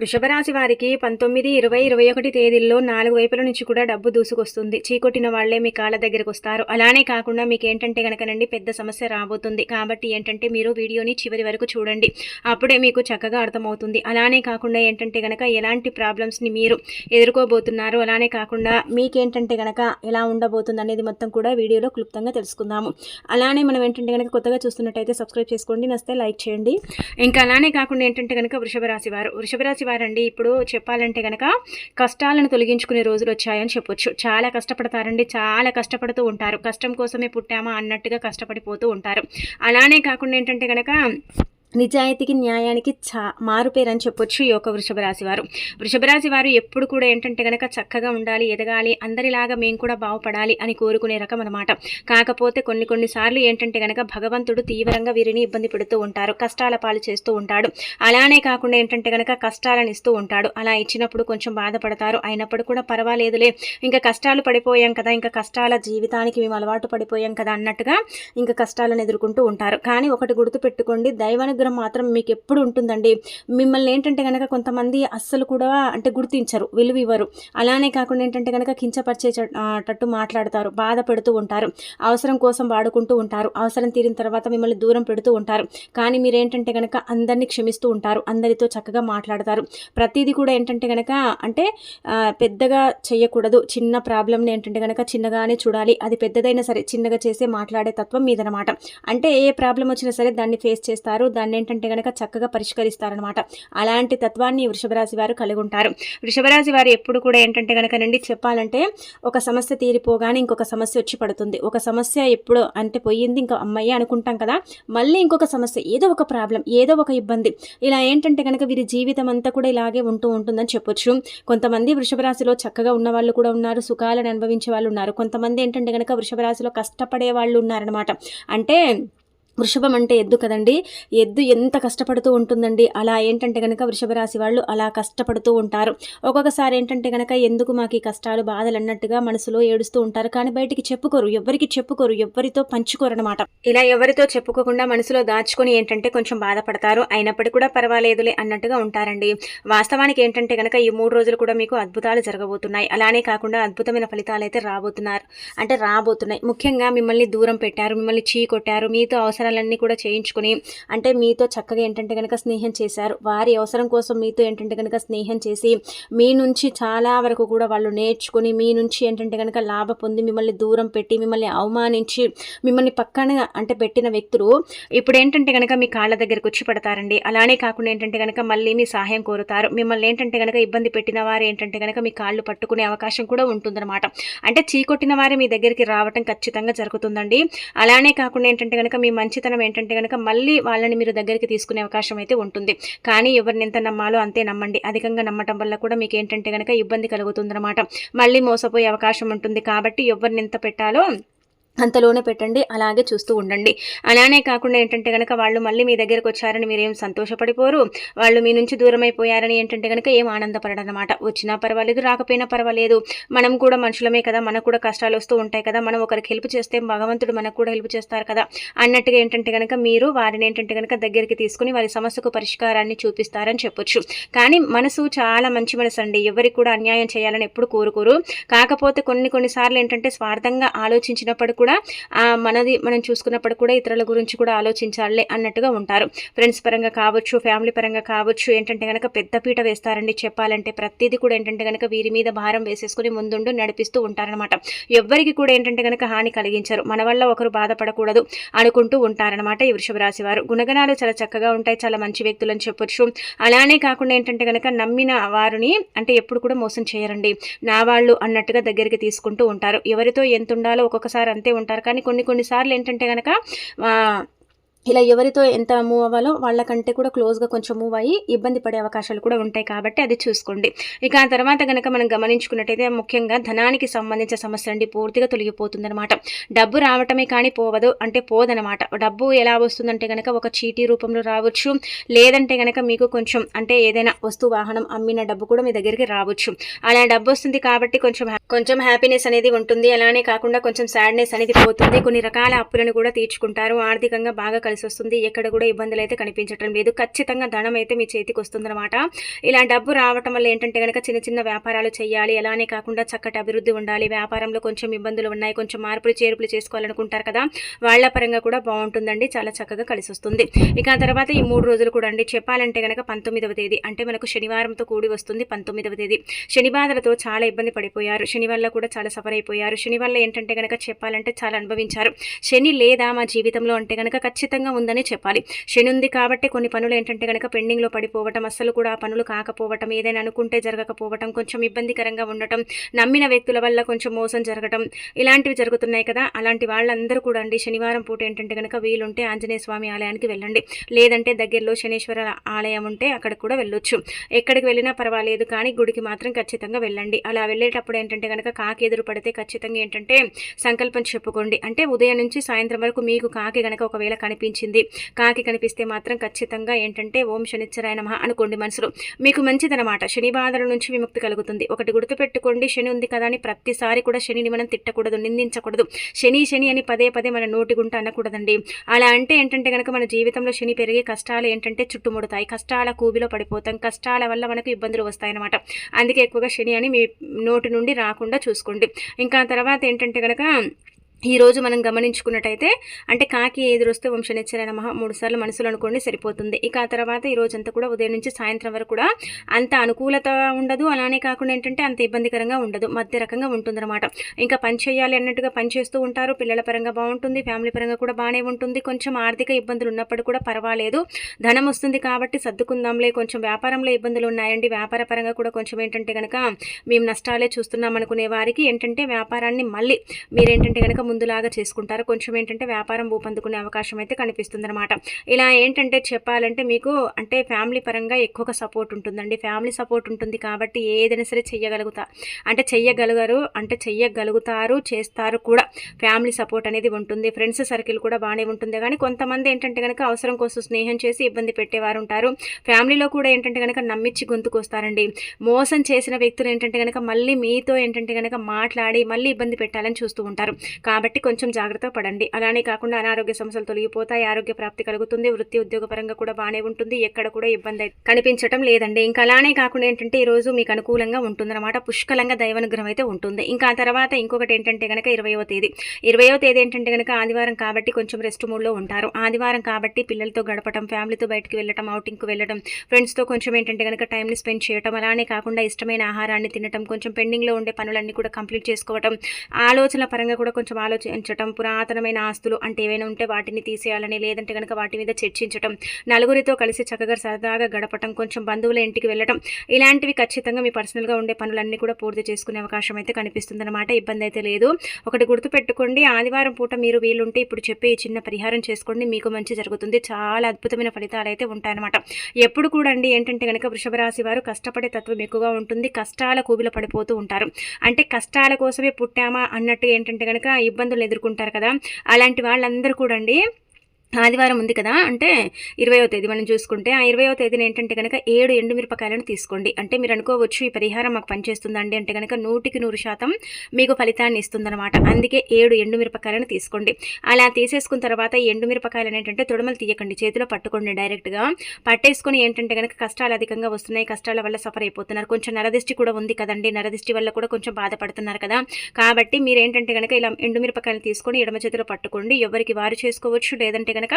వృషభ రాశి వారికి పంతొమ్మిది ఇరవై ఇరవై ఒకటి తేదీల్లో నాలుగు వైపుల నుంచి కూడా డబ్బు దూసుకొస్తుంది. చీకొట్టిన వాళ్ళే మీ కాళ్ళ దగ్గరకు వస్తారు. అలానే కాకుండా మీకు ఏంటంటే కనుకనండి పెద్ద సమస్య రాబోతుంది. కాబట్టి ఏంటంటే మీరు వీడియోని చివరి వరకు చూడండి. అప్పుడే మీకు చక్కగా అర్థమవుతుంది. అలానే కాకుండా ఏంటంటే గనక ఎలాంటి ప్రాబ్లమ్స్ని మీరు ఎదుర్కోబోతున్నారు? అలానే కాకుండా మీకేంటంటే గనక ఎలా ఉండబోతుంది అనేది మొత్తం కూడా వీడియోలో క్లుప్తంగా తెలుసుకుందాము. అలానే మనం ఏంటంటే కనుక కొత్తగా చూస్తున్నట్టయితే సబ్స్క్రైబ్ చేసుకోండి. నస్తే లైక్ చేయండి. ఇంకా అలానే కాకుండా ఏంటంటే కనుక వృషభ రాశి వారు వృషభ రాశి వారండి. ఇప్పుడు చెప్పాలంటే కనుక కష్టాలను తొలగించుకునే రోజులు వచ్చాయని చెప్పొచ్చు. చాలా కష్టపడతారండి. చాలా కష్టపడుతూ ఉంటారు. కష్టం కోసమే పుట్టామా అన్నట్టుగా కష్టపడిపోతూ ఉంటారు. అలానే కాకుండా ఏంటంటే కనుక నిజాయితీకి న్యాయానికి చా మారుపేరు అని చెప్పొచ్చు ఈ యొక్క వృషభ రాశి వారు. వృషభ రాశి వారు ఎప్పుడు కూడా ఏంటంటే కనుక చక్కగా ఉండాలి ఎదగాలి అందరిలాగా మేము కూడా బాగుపడాలి అని కోరుకునే రకం అనమాట కాకపోతే కొన్ని కొన్నిసార్లు ఏంటంటే కనుక భగవంతుడు తీవ్రంగా వీరిని ఇబ్బంది పెడుతూ ఉంటారు కష్టాల పాలు చేస్తూ ఉంటాడు. అలానే కాకుండా ఏంటంటే కనుక కష్టాలను ఇస్తూ ఉంటాడు. అలా ఇచ్చినప్పుడు కొంచెం బాధపడతారు అయినప్పుడు కూడా పర్వాలేదులే ఇంకా కష్టాలు పడిపోయాం కదా ఇంకా కష్టాల జీవితానికి మేము అలవాటు పడిపోయాం కదా అన్నట్టుగా ఇంకా కష్టాలను ఎదుర్కొంటూ ఉంటారు. కానీ ఒకటి గుర్తుపెట్టుకోండి దగ్గర మాత్రం మీకు ఎప్పుడు ఉంటుందండి? మిమ్మల్ని ఏంటంటే కనుక కొంతమంది అస్సలు కూడా అంటే గుర్తించరు విలువ ఇవ్వరు అలానే కాకుండా ఏంటంటే కనుక కించపరిచే మాట్లాడతారు బాధ పెడుతూ ఉంటారు అవసరం కోసం వాడుకుంటూ ఉంటారు అవసరం తీరిన తర్వాత మిమ్మల్ని దూరం పెడుతూ ఉంటారు. కానీ మీరేంటంటే కనుక అందరినీ క్షమిస్తూ ఉంటారు అందరితో చక్కగా మాట్లాడతారు. ప్రతిదీ కూడా ఏంటంటే కనుక అంటే పెద్దగా చేయకూడదు చిన్న ప్రాబ్లమ్ని ఏంటంటే కనుక చిన్నగానే చూడాలి. అది పెద్దదైనా సరే చిన్నగా చేసే మాట్లాడే తత్వం మీదనమాట. అంటే ఏ ప్రాబ్లం వచ్చినా సరే దాన్ని ఫేస్ చేస్తారు దాన్ని ఏంటంటే కనుక చక్కగా పరిష్కరిస్తారనమాట అలాంటి తత్వాన్ని వృషభరాశి వారు కలిగి ఉంటారు వృషభరాశి వారు ఎప్పుడు కూడా ఏంటంటే కనుక నండి చెప్పాలంటే ఒక సమస్య తీరిపోగానే ఇంకొక సమస్య వచ్చి పడుతుంది. ఒక సమస్య ఎప్పుడు అంటే పోయింది ఇంకా అమ్మయ్య అనుకుంటాం కదా మళ్ళీ ఇంకొక సమస్య ఏదో ఒక ప్రాబ్లం ఏదో ఒక ఇబ్బంది. ఇలా ఏంటంటే కనుక వీరి జీవితం అంతా కూడా ఇలాగే ఉంటూ ఉంటుందని చెప్పొచ్చు. కొంతమంది వృషభరాశిలో చక్కగా ఉన్న వాళ్ళు కూడా ఉన్నారు సుఖాలను అనుభవించే వాళ్ళు ఉన్నారు. కొంతమంది ఏంటంటే కనుక వృషభరాశిలో కష్టపడే వాళ్ళు ఉన్నారనమాట అంటే వృషభం అంటే ఎద్దు కదండి. ఎద్దు ఎంత కష్టపడుతూ ఉంటుందండి. అలా ఏంటంటే కనుక వృషభ రాశి వాళ్ళు అలా కష్టపడుతూ ఉంటారు. ఒక్కొక్కసారి ఏంటంటే కనుక ఎందుకు మాకు ఈ కష్టాలు బాధలు అన్నట్టుగా మనసులో ఏడుస్తూ ఉంటారు. కానీ బయటికి చెప్పుకోరు. ఎవరికి చెప్పుకోరు. ఎవరితో పంచుకోరు అనమాట ఇలా ఎవరితో చెప్పుకోకుండా మనసులో దాచుకొని ఏంటంటే కొంచెం బాధపడతారు. అయినప్పటికీ కూడా పర్వాలేదులే అన్నట్టుగా ఉంటారండి. వాస్తవానికి ఏంటంటే కనుక ఈ మూడు రోజులు కూడా మీకు అద్భుతాలు జరగబోతున్నాయి. అలానే కాకుండా అద్భుతమైన ఫలితాలు అయితే రాబోతున్నారు. అంటే రాబోతున్నాయి. ముఖ్యంగా మిమ్మల్ని దూరం పెట్టారు. మిమ్మల్ని చీ కొట్టారు మీతో అవసరం అవసరాలన్నీ కూడా చేయించుకుని అంటే మీతో చక్కగా ఏంటంటే కనుక స్నేహం చేశారు. వారి అవసరం కోసం మీతో ఏంటంటే కనుక స్నేహం చేసి మీ నుంచి చాలా వరకు కూడా వాళ్ళు నేర్చుకుని మీ నుంచి ఏంటంటే కనుక లాభ పొంది మిమ్మల్ని దూరం పెట్టి మిమ్మల్ని అవమానించి మిమ్మల్ని పక్కన అంటే పెట్టిన వ్యక్తులు ఇప్పుడు ఏంటంటే కనుక మీ కాళ్ళ దగ్గరకు వచ్చి పడతారండి. అలానే కాకుండా ఏంటంటే కనుక మళ్ళీ మీ సహాయం కోరుతారు. మిమ్మల్ని ఏంటంటే కనుక ఇబ్బంది పెట్టిన వారు ఏంటంటే కనుక మీ కాళ్ళు పట్టుకునే అవకాశం కూడా ఉంటుందన్నమాట. అంటే చీకొట్టిన వారే మీ దగ్గరికి రావటం ఖచ్చితంగా జరుగుతుందండి. అలానే కాకుండా ఏంటంటే కనుక మీ మంచితనం ఏంటంటే కనుక మళ్ళీ వాళ్ళని మీరు దగ్గరికి తీసుకునే అవకాశం అయితే ఉంటుంది. కానీ ఎవరిని ఎంత నమ్మాలో అంతే నమ్మండి. అధికంగా నమ్మటం వల్ల కూడా మీకు ఏంటంటే కనుక ఇబ్బంది కలుగుతుందన్నమాట. మళ్ళీ మోసపోయే అవకాశం ఉంటుంది. కాబట్టి ఎవరిని ఎంత పెట్టాలో అంతలోనే పెట్టండి అలాగే చూస్తూ ఉండండి. అలానే కాకుండా ఏంటంటే కనుక వాళ్ళు మళ్ళీ మీ దగ్గరకు వచ్చారని మీరేం సంతోషపడిపోరు. వాళ్ళు మీ నుంచి దూరం అయిపోయారని ఏంటంటే కనుక ఏం ఆనందపడనమాట. వచ్చినా పర్వాలేదు రాకపోయినా పర్వాలేదు. మనం కూడా మనుషులమే కదా మనకు కూడా కష్టాలు వస్తూ ఉంటాయి కదా. మనం ఒకరికి హెల్ప్ చేస్తే భగవంతుడు మనకు కూడా హెల్ప్ చేస్తారు కదా. అన్నట్టుగా ఏంటంటే కనుక మీరు వారిని ఏంటంటే కనుక దగ్గరికి తీసుకుని వారి సమస్యకు పరిష్కారాన్ని చూపిస్తారని చెప్పొచ్చు. కానీ మనసు చాలా మంచి మనసు అండి. ఎవరికి కూడా అన్యాయం చేయాలని ఎప్పుడు కోరుకోరు. కాకపోతే కొన్ని కొన్నిసార్లు ఏంటంటే స్వార్థంగా ఆలోచించినప్పుడు కూడా ఆ, మనది మనం చూసుకున్నప్పుడు కూడా ఇతరుల గురించి కూడా ఆలోచించాలి అన్నట్టుగా ఉంటారు. ఫ్రెండ్స్ పరంగా కావచ్చు ఫ్యామిలీ పరంగా కావచ్చు ఏంటంటే కనుక పెద్ద పీట వేస్తారండి చెప్పాలంటే ప్రతిదీ కూడా ఏంటంటే కనుక వీరి మీద భారం వేసేసుకుని ముందుండు నడిపిస్తూ ఉంటారనమాట ఎవ్వరికి కూడా ఏంటంటే కనుక హాని కలిగించరు. మన వల్ల ఒకరు బాధపడకూడదు అనుకుంటూ ఉంటారనమాట ఈ వృషభ రాశి వారు. గుణగణాలు చాలా చక్కగా ఉంటాయి చాలా మంచి వ్యక్తులు అని చెప్పొచ్చు. అలానే కాకుండా ఏంటంటే కనుక నమ్మిన వారిని అంటే ఎప్పుడు కూడా మోసం చేయరండి. నా వాళ్ళు అన్నట్టుగా దగ్గరికి తీసుకుంటూ ఉంటారు. ఎవరితో ఎంత ఉండాలో ఒక్కొక్కసారి అంతే ఉంటారు. కానీ కొన్ని కొన్నిసార్లు ఏంటంటే కనుక ఇలా ఎవరితో ఎంత మూవ్ అవ్వాలో వాళ్ళకంటే కూడా క్లోజ్గా కొంచెం మూవ్ అయ్యి ఇబ్బంది పడే అవకాశాలు కూడా ఉంటాయి కాబట్టి అది చూసుకోండి. ఇక ఆ తర్వాత కనుక మనం గమనించుకున్నట్టయితే ముఖ్యంగా ధనానికి సంబంధించిన సమస్య అండి పూర్తిగా తొలగిపోతుందనమాట డబ్బు రావటమే కానీ పోవదు అంటే పోదనమాట డబ్బు ఎలా వస్తుందంటే కనుక ఒక చీటీ రూపంలో రావచ్చు. లేదంటే కనుక మీకు కొంచెం అంటే ఏదైనా వస్తు వాహనం అమ్మిన డబ్బు కూడా మీ దగ్గరికి రావచ్చు. అలా డబ్బు వస్తుంది కాబట్టి కొంచెం కొంచెం హ్యాపీనెస్ అనేది ఉంటుంది. అలానే కాకుండా కొంచెం సాడ్నెస్ అనేది పోతుంది. కొన్ని రకాల అప్పులను కూడా తీర్చుకుంటారు. ఆర్థికంగా బాగా కలిసి వస్తుంది ఎక్కడ కూడా ఇబ్బందులు అయితే కనిపించడం లేదు. ఖచ్చితంగా ధనం అయితే మీ చేతికి వస్తుందన్నమాట ఇలా డబ్బు రావటం వల్ల ఏంటంటే కనుక చిన్న చిన్న వ్యాపారాలు చేయాలి. అలానే కాకుండా చక్కటి అభివృద్ధి ఉండాలి. వ్యాపారంలో కొంచెం ఇబ్బందులు ఉన్నాయి. కొంచెం మార్పులు చేర్పులు చేసుకోవాలనుకుంటారు కదా వాళ్ళ పరంగా కూడా బాగుంటుందండి. చాలా చక్కగా కలిసి వస్తుంది ఇక తర్వాత ఈ మూడు రోజులు కూడా అండి. చెప్పాలంటే కనుక పంతొమ్మిదవ తేదీ. అంటే మనకు శనివారంతో కూడి వస్తుంది పంతొమ్మిదవ తేదీ. శని బాధలతో చాలా ఇబ్బంది పడిపోయారు. శని వల్ల కూడా చాలా సఫర్ అయిపోయారు. శని వల్ల ఏంటంటే కనుక చెప్పాలంటే చాలా అనుభవించారు. శని లేదా మా జీవితంలో అంటే కనుక ఖచ్చితంగా ఉందని చెప్పాలి. శని ఉంది కాబట్టి కొన్ని పనులు ఏంటంటే కనుక పెండింగ్లో పడిపోవటం అస్సలు కూడా ఆ పనులు కాకపోవటం ఏదైనా అనుకుంటే జరగకపోవటం కొంచెం ఇబ్బందికరంగా ఉండటం నమ్మిన వ్యక్తుల వల్ల కొంచెం మోసం జరగటం ఇలాంటివి జరుగుతున్నాయి కదా! అలాంటి వాళ్ళందరూ కూడా అండి శనివారం పూట ఏంటంటే కనుక వీలుంటే ఆంజనేయ స్వామి ఆలయానికి వెళ్ళండి. లేదంటే దగ్గరలో శనీశ్వర ఆలయం ఉంటే అక్కడ కూడా వెళ్ళొచ్చు. ఎక్కడికి వెళ్ళినా పర్వాలేదు కానీ గుడికి మాత్రం ఖచ్చితంగా వెళ్ళండి. అలా వెళ్ళేటప్పుడు ఏంటంటే కనుక కాకి ఎదురు పడితే ఖచ్చితంగా ఏంటంటే సంకల్పం చెప్పుకోండి. అంటే ఉదయం నుంచి సాయంత్రం వరకు మీకు కాకి గనక ఒకవేళ కనిపించింది. కాకి కనిపిస్తే మాత్రం ఖచ్చితంగా ఏంటంటే ఓం శనిచ్చరాయ నమ అనుకోండి మనసులో. మీకు మంచిదనమాట శని బాధల నుంచి విముక్తి కలుగుతుంది. ఒకటి గుర్తుపెట్టుకోండి శని ఉంది కదా అని ప్రతిసారి కూడా శనిని మనం తిట్టకూడదు నిందించకూడదు. శని శని అని పదే పదే మన నోటి గుంట అనకూడదండి. అలా అంటే ఏంటంటే కనుక మన జీవితంలో శని పెరిగే కష్టాలు ఏంటంటే చుట్టుముడతాయి. కష్టాల కూబిలో పడిపోతాం. కష్టాల వల్ల మనకు ఇబ్బందులు వస్తాయన్నమాట. అందుకే ఎక్కువగా శని అని మీ నోటి నుండి రాకుండా చూసుకోండి. ఇంకా తర్వాత ఏంటంటే కనుక ఈరోజు మనం గమనించుకున్నట్టయితే అంటే కాకి ఎదురొస్తే వంశనిచ్చర నమ మూడు సార్లు మనసులు అనుకోండి సరిపోతుంది. ఇక ఆ తర్వాత ఈ రోజంతా కూడా ఉదయం నుంచి సాయంత్రం వరకు కూడా అంత అనుకూలత ఉండదు. అలానే కాకుండా ఏంటంటే అంత ఇబ్బందికరంగా ఉండదు. మధ్య రకంగా ఉంటుందన్నమాట. ఇంకా పని చేయాలి అన్నట్టుగా పని చేస్తూ ఉంటారు. పిల్లల పరంగా బాగుంటుంది. ఫ్యామిలీ పరంగా కూడా బాగానే ఉంటుంది. కొంచెం ఆర్థిక ఇబ్బందులు ఉన్నప్పుడు కూడా పర్వాలేదు. ధనం వస్తుంది కాబట్టి సర్దుకుందాంలే. కొంచెం వ్యాపారంలో ఇబ్బందులు ఉన్నాయండి. వ్యాపార పరంగా కూడా కొంచెం ఏంటంటే కనుక మేము నష్టాలే చూస్తున్నాం అనుకునే వారికి ఏంటంటే వ్యాపారాన్ని మళ్ళీ మీరేంటంటే కనుక ముందులాగా చేసుకుంటారు. కొంచెం ఏంటంటే వ్యాపారం ఊపందుకునే అవకాశం అయితే కనిపిస్తుంది అనమాట ఇలా ఏంటంటే చెప్పాలంటే మీకు అంటే ఫ్యామిలీ పరంగా ఎక్కువగా సపోర్ట్ ఉంటుందండి. ఫ్యామిలీ సపోర్ట్ ఉంటుంది కాబట్టి ఏదైనా సరే చెయ్యగలుగుతా. అంటే చెయ్యగలుగారు అంటే చెయ్యగలుగుతారు చేస్తారు కూడా. ఫ్యామిలీ సపోర్ట్ అనేది ఉంటుంది. ఫ్రెండ్స్ సర్కిల్ కూడా బాగానే ఉంటుంది. కానీ కొంతమంది ఏంటంటే కనుక అవసరం కోసం స్నేహం చేసి ఇబ్బంది పెట్టేవారు ఉంటారు. ఫ్యామిలీలో కూడా ఏంటంటే కనుక నమ్మించి గొంతుకు వస్తారండి మోసం చేసిన వ్యక్తులు ఏంటంటే కనుక మళ్ళీ మీతో ఏంటంటే కనుక మాట్లాడి మళ్ళీ ఇబ్బంది పెట్టాలని చూస్తూ ఉంటారు. కాబట్టి కాబట్టి కొంచెం జాగ్రత్త పడండి. అలానే కాకుండా అనారోగ్య సమస్యలు తొలగిపోతాయి ఆరోగ్య ప్రాప్తి కలుగుతుంది వృత్తి ఉద్యోగ పరంగా కూడా బాగానే ఉంటుంది ఎక్కడ కూడా ఇబ్బంది కనిపించడం లేదండి. ఇంకా అలానే కాకుండా ఏంటంటే ఈ రోజు మీకు అనుకూలంగా ఉంటుందన్నమాట. పుష్కలంగా దైవానుగ్రహం అయితే ఉంటుంది. ఇంకా ఆ తర్వాత ఇంకొకటి ఏంటంటే కనుక ఇరవయో తేదీ. ఇరవయో తేదీ ఏంటంటే కనుక ఆదివారం కాబట్టి కొంచెం రెస్ట్ మూడ్లో ఉంటారు. ఆదివారం కాబట్టి పిల్లలతో గడపడం ఫ్యామిలీతో బయటకు వెళ్ళటం అవుటింగ్కి వెళ్ళడం ఫ్రెండ్స్తో కొంచెం ఏంటంటే కనుక టైంని స్పెండ్ చేయటం అలానే కాకుండా ఇష్టమైన ఆహారాన్ని తినటం కొంచెం పెండింగ్లో ఉండే పనులన్నీ కూడా కంప్లీట్ చేసుకోవటం ఆలోచన పరంగా కూడా కొంచెం ఆలోచించటం పురాతనమైన ఆస్తులు అంటే ఏవైనా ఉంటే వాటిని తీసేయాలని లేదంటే కనుక వాటి మీద చర్చించటం నలుగురితో కలిసి చక్కగా సరదాగా గడపటం కొంచెం బంధువుల ఇంటికి వెళ్ళటం ఇలాంటివి ఖచ్చితంగా మీ పర్సనల్గా ఉండే పనులన్నీ కూడా పూర్తి చేసుకునే అవకాశం అయితే కనిపిస్తుందన్నమాట. ఇబ్బంది అయితే లేదు. ఒకటి గుర్తుపెట్టుకోండి ఆదివారం పూట మీరు వీలుంటే ఇప్పుడు చెప్పే ఈ చిన్న పరిహారం చేసుకోండి మీకు మంచి జరుగుతుంది. చాలా అద్భుతమైన ఫలితాలు అయితే ఉంటాయన్నమాట. ఎప్పుడు కూడా అండి ఏంటంటే కనుక వృషభ రాశి వారు కష్టపడే తత్వం ఎక్కువగా ఉంటుంది కష్టాల కూబిల పడిపోతూ ఉంటారు. అంటే కష్టాల కోసమే పుట్టామా అన్నట్టు ఏంటంటే కనుక ఇబ్బందులు ఎదుర్కొంటారు కదా. అలాంటి వాళ్ళందరూ కూడా అండి ఆదివారం ఉంది కదా అంటే ఇరవయో తేదీ మనం చూసుకుంటే ఆ ఇరవయో తేదీని ఏంటంటే కనుక ఏడు ఎండుమిరపకాయలను తీసుకోండి. అంటే మీరు అనుకోవచ్చు ఈ పరిహారం మాకు పనిచేస్తుందండి అంటే కనుక నూటికి నూరు శాతం మీకు ఫలితాన్ని ఇస్తుందన్నమాట. అందుకే ఏడు ఎండుమిరపకాయలను తీసుకోండి. అలా తీసేసుకున్న తర్వాత ఈ ఎండుమిరపకాయలు ఏంటంటే తొడమలు తీయకండి చేతిలో పట్టుకోండి డైరెక్ట్గా. పట్టేసుకొని ఏంటంటే కనుక కష్టాలు అధికంగా వస్తున్నాయి కష్టాల వల్ల సఫర్ అయిపోతున్నారు. కొంచెం నరదిష్టి కూడా ఉంది కదండి నరదిష్టి వల్ల కూడా కొంచెం బాధపడుతున్నారు కదా. కాబట్టి మీరు ఏంటంటే కనుక ఇలా ఎండుమిరపకాయలు తీసుకొని ఎడమ చేతిలో పట్టుకోండి. ఎవరికి వారు చేసుకోవచ్చు లేదంటే కనుక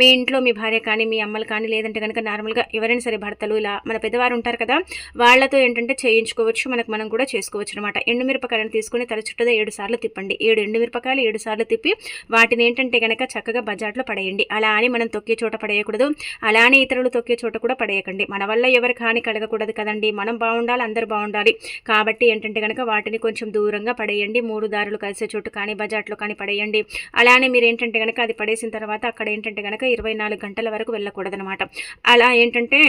మీ ఇంట్లో మీ భార్య కానీ మీ అమ్మలు కానీ లేదంటే కనుక నార్మల్గా ఎవరైనా సరే భర్తలు ఇలా మన పెద్దవారు ఉంటారు కదా వాళ్ళతో ఏంటంటే చేయించుకోవచ్చు మనకు మనం కూడా చేసుకోవచ్చు అనమాట ఎండుమిరపకాయలను తీసుకుని తల చుట్టూ ఏడు సార్లు తిప్పండి. ఏడు ఎండుమిరపకాయలు ఏడు సార్లు తిప్పి వాటిని ఏంటంటే కనుక చక్కగా బజార్లో పడేయండి. అలా అని మనం తొక్కే చోట పడేయకూడదు. అలానే ఇతరులు తొక్కే చోట కూడా పడేయకండి. మన వల్ల ఎవరికి హాని కలగకూడదు కదండి. మనం బాగుండాలి అందరూ బాగుండాలి. కాబట్టి ఏంటంటే కనుక వాటిని కొంచెం దూరంగా పడేయండి. మూడు దారులు కలిసే చోటు కానీ బజార్లో కానీ పడేయండి. అలానే మీరు ఏంటంటే కనుక అది పడేసిన తర్వాత అక్కడ ఏంటంటే కనుక ఇరవై నాలుగు గంటల వరకు వెళ్ళకూడదనమాట. అలా ఏంటంటే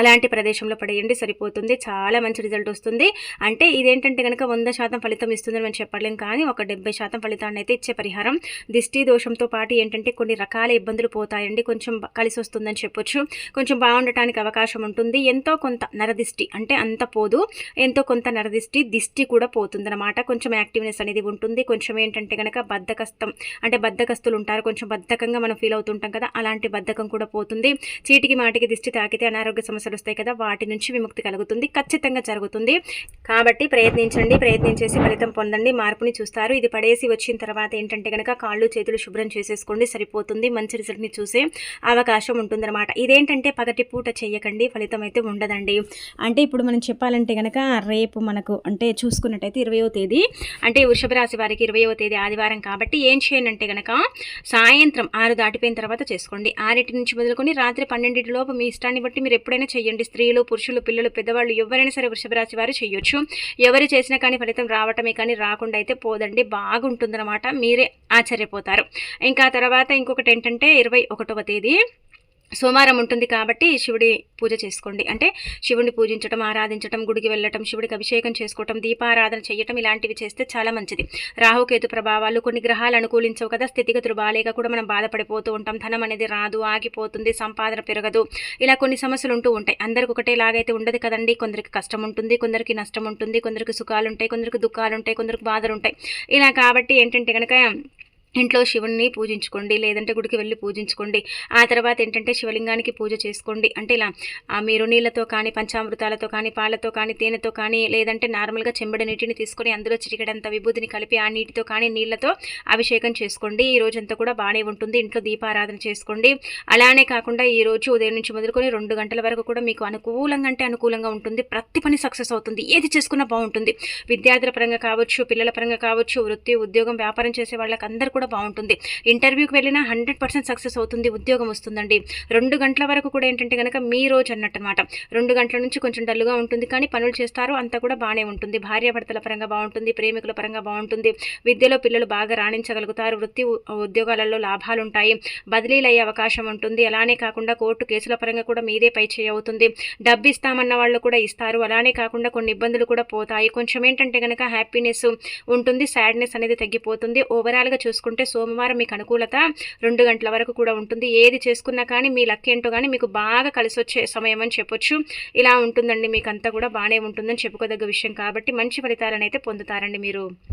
అలాంటి ప్రదేశంలో పడేయండి సరిపోతుంది. చాలా మంచి రిజల్ట్ వస్తుంది. అంటే ఇదేంటంటే కనుక వంద శాతం ఫలితం ఇస్తుందని మనం చెప్పలేం. కానీ ఒక డెబ్బై శాతం ఫలితాన్ని అయితే ఇచ్చే పరిహారం. దిష్టి దోషంతో పాటు ఏంటంటే కొన్ని రకాల ఇబ్బందులు పోతాయండి. కొంచెం కలిసి వస్తుందని చెప్పొచ్చు. కొంచెం బాగుండటానికి అవకాశం ఉంటుంది. ఎంతో కొంత నరదిష్టి అంటే అంత పోదు. ఎంతో కొంత నరదిష్టి దిష్టి కూడా పోతుందన్నమాట. కొంచెం యాక్టివ్నెస్ అనేది ఉంటుంది. కొంచెం ఏంటంటే కనుక బద్ధకస్తం అంటే బద్దకస్తులు ఉంటారు. కొంచెం బద్ధకంగా మనం ఫీల్ అవుతుంటాం కదా అలాంటి బద్ధకం కూడా పోతుంది. చీటికి మాటికి దిష్టి తాకితే అనారోగ్య సమస్య సమస్యలు వస్తాయి కదా వాటి నుంచి విముక్తి కలుగుతుంది ఖచ్చితంగా జరుగుతుంది. కాబట్టి ప్రయత్నించండి ప్రయత్నించేసి ఫలితం పొందండి మార్పుని చూస్తారు. ఇది పడేసి వచ్చిన తర్వాత ఏంటంటే కనుక కాళ్ళు చేతులు శుభ్రం చేసేసుకోండి సరిపోతుంది మంచి రిజల్ట్ని చూసే అవకాశం ఉంటుందన్నమాట. ఇదేంటంటే పగటి పూట చేయకండి ఫలితం అయితే ఉండదండి. అంటే ఇప్పుడు మనం చెప్పాలంటే కనుక రేపు మనకు అంటే చూసుకున్నట్టయితే ఇరవయో తేదీ. అంటే వృషభ రాశి వారికి ఇరవయో తేదీ ఆదివారం కాబట్టి ఏం చేయనంటే అంటే కనుక సాయంత్రం ఆరు దాటిపోయిన తర్వాత చేసుకోండి. ఆరింటి నుంచి మొదలుకొని రాత్రి పన్నెండింటి లోపు మీ ఇష్టాన్ని బట్టి మీరు ఎప్పుడైనా చేయండి. స్త్రీలు పురుషులు పిల్లలు పెద్దవాళ్ళు ఎవరైనా సరే వృషభరాశి వారు చేయొచ్చు. ఎవరు చేసినా కానీ ఫలితం రావటమే కానీ రాకుండా అయితే పోదండి. బాగుంటుందన్నమాట. మీరే ఆశ్చర్యపోతారు. ఇంకా తర్వాత ఇంకొకటి ఏంటంటే ఇరవై ఒకటవ తేదీ. సోమవారం ఉంటుంది కాబట్టి శివుడి పూజ చేసుకోండి. అంటే శివుడిని పూజించడం ఆరాధించడం గుడికి వెళ్ళటం శివుడికి అభిషేకం చేసుకోవటం దీపారాధన చేయటం ఇలాంటివి చేస్తే చాలా మంచిది. రాహుకేతు ప్రభావాలు కొన్ని గ్రహాలు అనుకూలించవు కదా స్థితిగతులు బాగాలేక కూడా మనం బాధపడిపోతూ ఉంటాం. ధనం అనేది రాదు ఆగిపోతుంది సంపాదన పెరగదు. ఇలా కొన్ని సమస్యలు ఉంటూ ఉంటాయి. అందరికి ఒకటేలాగైతే ఉండదు కదండి. కొందరికి కష్టం ఉంటుంది కొందరికి నష్టం ఉంటుంది కొందరికి సుఖాలు ఉంటాయి కొందరికి దుఃఖాలు ఉంటాయి కొందరికి బాధలు ఉంటాయి. ఇలా కాబట్టి ఏంటంటే కనుక ఇంట్లో శివుణ్ణి పూజించుకోండి లేదంటే గుడికి వెళ్ళి పూజించుకోండి. ఆ తర్వాత ఏంటంటే శివలింగానికి పూజ చేసుకోండి. అంటే ఇలా మీరు నీళ్ళతో కానీ పంచామృతాలతో కానీ పాలతో కానీ తేనెతో కానీ లేదంటే నార్మల్గా చెంబడి నీటిని తీసుకొని అందులో చిరిగడంత విభూతిని కలిపి ఆ నీటితో కానీ నీళ్ళతో అభిషేకం చేసుకోండి. ఈ రోజంతా కూడా బాగానే ఉంటుంది. ఇంట్లో దీపారాధన చేసుకోండి. అలానే కాకుండా ఈ రోజు ఉదయం నుంచి మొదలుకొని రెండు గంటల వరకు కూడా మీకు అనుకూలంగా అంటే అనుకూలంగా ఉంటుంది. ప్రతి పని సక్సెస్ అవుతుంది. ఏది చేసుకున్నా బాగుంటుంది. విద్యార్థుల పరంగా కావచ్చు పిల్లల పరంగా కావచ్చు వృత్తి ఉద్యోగం వ్యాపారం చేసే వాళ్ళకి అందరూ కూడా కూడా బాగుంటుంది. ఇంటర్వ్యూకి వెళ్ళినా హండ్రెడ్ పర్సెంట్ సక్సెస్ అవుతుంది ఉద్యోగం వస్తుందండి. రెండు గంటల వరకు కూడా ఏంటంటే కనుక మీ రోజు అన్నట్టు అనమాట రెండు గంటల నుంచి కొంచెం డల్గా ఉంటుంది కానీ పనులు చేస్తారు అంతా కూడా బాగానే ఉంటుంది. భార్యాభర్తల పరంగా బాగుంటుంది ప్రేమికుల పరంగా బాగుంటుంది. విద్యలో పిల్లలు బాగా రాణించగలుగుతారు వృత్తి ఉద్యోగాలలో లాభాలు ఉంటాయి. బదిలీలు అయ్యే అవకాశం ఉంటుంది. అలానే కాకుండా కోర్టు కేసుల పరంగా కూడా మీదే పై అవుతుంది. డబ్బు ఇస్తామన్న వాళ్ళు కూడా ఇస్తారు. అలానే కాకుండా కొన్ని ఇబ్బందులు కూడా పోతాయి. కొంచెం ఏంటంటే కనుక హ్యాపీనెస్ ఉంటుంది సాడ్నెస్ అనేది తగ్గిపోతుంది. ఓవరాల్గా చూసుకుంటే చేసుకుంటే సోమవారం మీకు అనుకూలత రెండు గంటల వరకు కూడా ఉంటుంది. ఏది చేసుకున్నా కానీ మీ లక్ ఏంటో కానీ మీకు బాగా కలిసి వచ్చే సమయం అని చెప్పొచ్చు. ఇలా ఉంటుందండి. మీకు అంతా కూడా బాగానే ఉంటుందని చెప్పుకోదగ్గ విషయం కాబట్టి మంచి ఫలితాలను అయితే పొందుతారండి మీరు.